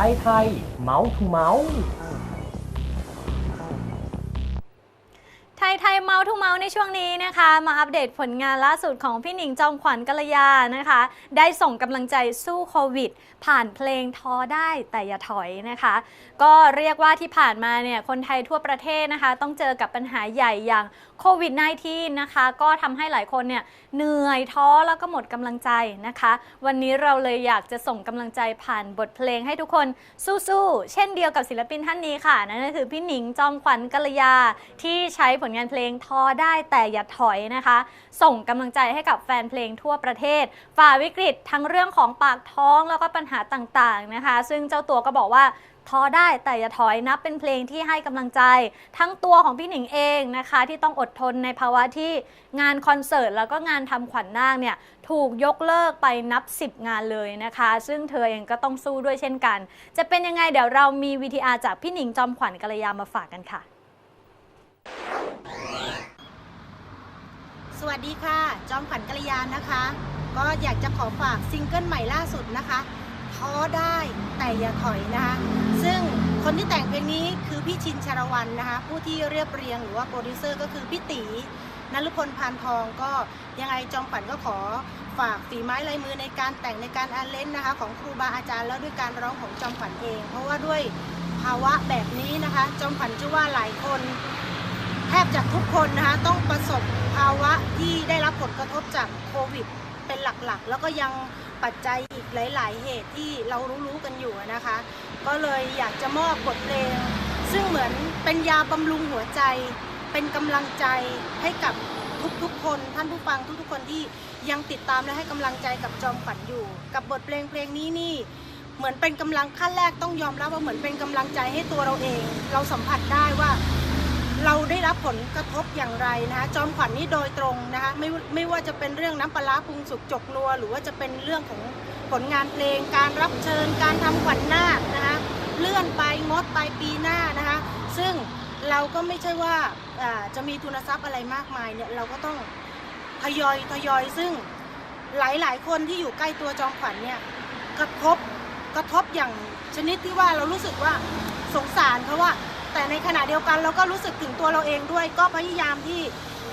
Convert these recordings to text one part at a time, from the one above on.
ไทยไทยเมาส์ทูเมาส์ ไทยไทยเมาทูเมาในช่วงนี้นะคะ มาอัปเดตผลงานล่าสุดของพี่หนิงจอมขวัญกัลยานะคะ ได้ส่งกำลังใจสู้โควิด ผ่านเพลงท้อได้แต่อย่าถอยนะคะ ก็เรียกว่าที่ผ่านมาเนี่ยคนไทยทั่วประเทศนะคะ ต้องเจอกับปัญหาใหญ่อย่างโควิด -19 นะคะ ก็ทำให้หลายคนเนี่ยเหนื่อยท้อแล้วก็หมดกำลังใจนะคะ วันนี้เราเลยอยากจะส่งกำลังใจผ่านบทเพลงให้ทุกคนสู้ๆเช่นเดียวกับศิลปินท่านนี้ค่ะนั่นก็คือพี่หนิงจอมขวัญกัลยาที่ใช้ผลงานเพลงทอได้แต่อย่าถอยนะคะ ส่งกำลังใจให้กับแฟนเพลงทั่วประเทศ ฝ่าวิกฤตทั้งเรื่องของปากท้องแล้วก็ปัญหาต่างๆนะคะ ซึ่งเจ้าตัวก็บอกว่าท้อได้แต่อย่าถอยนับเป็นเพลงที่ให้กำลังใจ ทั้งตัวของพี่หนิงเองนะคะ ที่ต้องอดทนในภาวะที่งานคอนเสิร์ตแล้วก็งานทำขวัญนาคเนี่ยถูกยกเลิกไปนับ 10 งานเลยนะคะ ซึ่งเธอเองก็ต้องสู้ด้วยเช่นกัน จะเป็นยังไงเดี๋ยวเรามี VTR จากพี่หนิงจอมขวัญกัลยามาฝากกันค่ะ สวัสดีค่ะ จอมขวัญกัลยานะคะ ก็อยากจะขอฝากซิงเกิลใหม่ล่าสุดนะคะท้อได้แต่อย่าถอยนะคะ ซึ่งคนที่แต่งเพลงนี้คือพี่ชินชารวันนะคะ ผู้ที่เรียบเรียงหรือว่าโปรดิวเซอร์ก็คือพี่ตีนฤพลพานทองก็ยังไงจอมขวัญก็ขอฝากฝีไม้ลายมือในการแต่งในการอาเลนนะคะ ของครูบาอาจารย์แล้วด้วยการร้องของจอมขวัญเอง เพราะว่าด้วยภาวะแบบนี้นะคะ จอมขวัญเชื่อว่าหลายคน แทบจะทุกคนนะคะต้องประสบภาวะ ที่ได้รับผลกระทบจากโควิด เป็นหลักๆ แล้วก็ยังปัจจัยอีกหลาย ๆ เหตุที่เรารู้ๆกันอยู่นะคะ ก็เลยอยากจะมอบบทเพลง ซึ่งเหมือนเป็นยาบำรุงหัวใจ เป็นกำลังใจให้กับทุกๆ คนท่านผู้ฟังทุกๆ คนที่ยังติดตามและให้กำลังใจกับจอมขวัญอยู่ กับบทเพลงเพลงนี้นี่เหมือนเป็นกำลังขั้นแรกต้องยอมรับว่าเหมือนเป็นกำลังใจให้ตัวเราเอง เราสัมผัสได้ว่า เราได้รับผลกระทบอย่างไรนะคะจอมขวัญนี่โดยตรงนะคะไม่ไม่ว่าจะเป็นเรื่องน้ำปลาปรุงสุกจกนัว หรือว่าจะเป็นเรื่องของผลงานเพลง การรับเชิญ การทำขวัญนาคนะคะเลื่อนไปงดไปปีหน้านะคะซึ่งเราก็ไม่ใช่ว่าอ่าจะมีทุนทรัพย์อะไรมากมายเนี่ยเราก็ต้องทยอยทยอยซึ่งหลาย ๆ คนที่อยู่ใกล้ตัวจอมขวัญเนี่ยกระทบกระทบอย่างชนิดที่ว่าเรารู้สึกว่าสงสารเพราะว่า แต่ในขณะเดียวกันเราก็รู้สึกถึงตัวเราเองด้วย ก็พยายามที่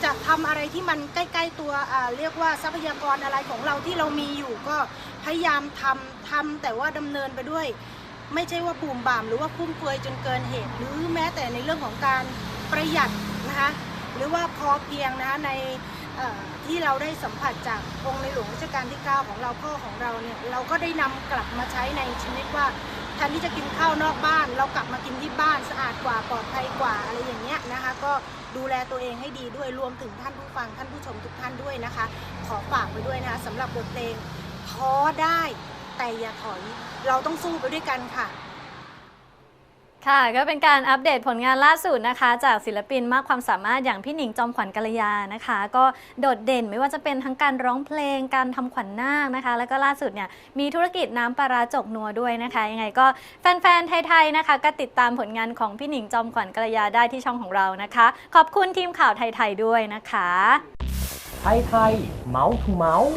จะทำอะไรที่มันใกล้ๆตัวเรียกว่าทรัพยากรอะไรของเราที่เรามีอยู่ ก็พยายามทำทำแต่ว่าดำเนินไปด้วย ไม่ใช่ว่าบูมบ่ามหรือว่าฟุ่มเฟือยจนเกินเหตุ หรือแม้แต่ในเรื่องของการประหยัดนะคะหรือว่าพอเพียงนะคะใน ที่เราได้สัมผัสจากองค์ในหลวงรัชกาลที่ 9 ของเราพ่อของเราเนี่ยเราก็ได้นำกลับมาใช้ในชีวิตว่าแทนที่จะกินข้าวนอกบ้าน เรากลับมากินที่บ้านสะอาดกว่าปลอดภัยกว่าอะไรอย่างเงี้ยนะคะ ก็ดูแลตัวเองให้ดีด้วยรวมถึงท่านผู้ฟังท่านผู้ชมทุกท่านด้วยนะคะ ขอฝากไปด้วยนะคะสำหรับบทเพลงท้อได้แต่อย่าถอยเราต้องสู้ไปด้วยกันค่ะ ค่ะ ก็เป็นการอัปเดตผลงานล่าสุดนะคะ จากศิลปินมากความสามารถอย่างพี่หนิงจอมขวัญกัลยานะคะ ก็โดดเด่นไม่ว่าจะเป็นทั้งการร้องเพลงการทำขวัญนาคนะคะ แล้วก็ล่าสุดเนี่ยมีธุรกิจน้ำปลาราจกนัวด้วยนะคะ ยังไงก็แฟนๆไทยๆนะคะ ก็ติดตามผลงานของพี่หนิงจอมขวัญกัลยาได้ที่ช่องของเรานะคะ ขอบคุณทีมข่าวไทยๆด้วยนะคะ ไทยไทยเมาส์ทูเมาส์